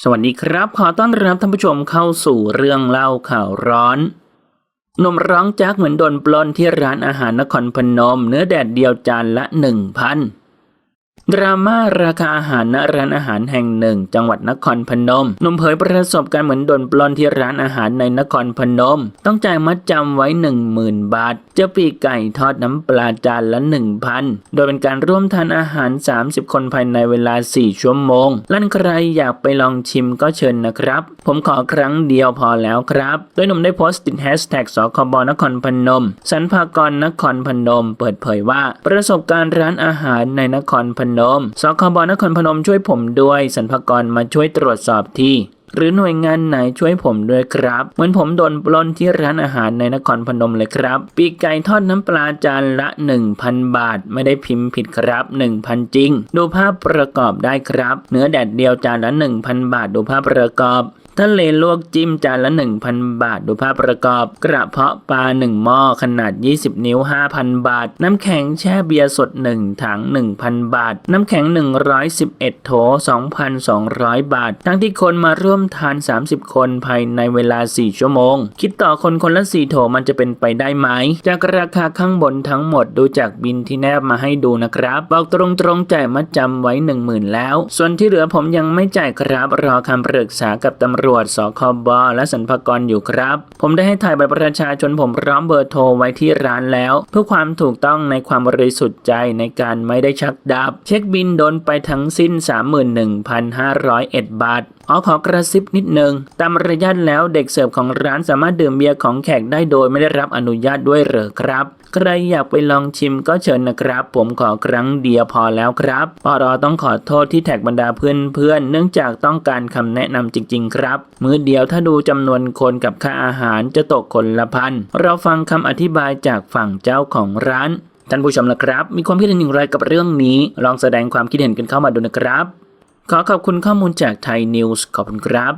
สวัสดีครับ ขอต้อนรับท่านผู้ชมเข้าสู่เรื่องเล่าข่าวร้อนหนุ่มร้องจากเหมือนโดนปล้นที่ร้านอาหารนครพนม เนื้อแดดเดียวจานละหนึ่งพัน ดราม่าราคาอาหารณร้านอาหารแห่งหนึ่ง จังหวัดนครพนมหนุ่มเผยประสบการณ์เหมือนโดนปล้นที่ร้านอาหารในนครพนม ต้องจ่ายมัดจำไว้หนึ่งหมื่นบาทเจะปีกไก่ทอดน้ำปลาจานละหนึ่งพันโดยเป็นการร่วมทานอาหาร 30 คนภายในเวลา 4 ชั่วโมง ลั่นใครอยากไปลองชิมก็เชิญนะครับ ผมขอครั้งเดียวพอแล้วครับ โดยหนุ่มได้โพสต์ติดแฮชแท็กสคบนครพนมสรรพากรนครพนม เปิดเผยว่า ประสบการณ์ร้านอาหารในนครพนมสคบนครพนมช่วยผมด้วยสรรพากรมาช่วยตรวจสอบที่หรือหน่วยงานไหนช่วยผมด้วยครับ เหมือนผมโดนปล้นที่ร้านอาหารในนครพนมเลยครับ ปีกไก่ทอดน้ำปลาจานละ 1,000 บาท ไม่ได้พิมพ์ผิดครับ 1,000 จริง ดูภาพประกอบได้ครับ เนื้อแดดเดียวจานละ 1,000 บาท ดูภาพประกอบ ทะเลลวกจิ้มจานละ 1,000 บาท ดูภาพประกอบ กระเพาะปลา 1 หม้อขนาด 20 นิ้ว 5,000 บาท น้ำแข็งแช่เบียร์สด 1 ถัง 1,000 บาท น้ำแข็ง 111 โถ 2,200 บาท ทั้งที่คนมาร่วมทาน 30 คนภายในเวลา 4 ชั่วโมง คิดต่อคนคนละ 4 โถมันจะเป็นไปได้ไหม จากราคาข้างบนทั้งหมดดูจากบินที่แนบมาให้ดูนะครับ บอกตรงๆจ่ายมัดจำไว้ 10,000 แล้ว ส่วนที่เหลือผมยังไม่จ่ายครับรอคำปรึกษากับตำรวจรวจสคบและสรรพากรอยู่ครับ ผมได้ให้ถ่ายบัตรประชาชนผมพร้อมเบอร์โทรไว้ที่ร้านแล้ว เพื่อความถูกต้องในความบริสุทธิ์ใจในการไม่ได้ชักดาบ เช็คบินโดนไปทั้งสิ้น 31,501 บาทอ๋อขอกระซิบนิดนึง ตามมารยาทแล้วเด็กเสิร์ฟของร้านสามารถดื่มเบียร์ของแขกได้โดยไม่ได้รับอนุญาตด้วยเหรอครับ ใครอยากไปลองชิมก็เชิญนะครับ ผมขอครั้งเดียวพอแล้วครับปอรอต้องขอโทษที่แท็กบรรดาเพื่อนๆ เนื่องจากต้องการคำแนะนำจริง ๆ ครับ มื้อเดียวถ้าดูจำนวนคนกับค่าอาหารจะตกคนละพัน เราฟังคำอธิบายจากฝั่งเจ้าของร้าน ท่านผู้ชมนะครับ มีความคิดเห็นอย่างไรกับเรื่องนี้ ลองแสดงความคิดเห็นกันเข้ามาดูนะครับ ขอขอบคุณข้อมูลจากไทยนิวส์ขอบคุณครับ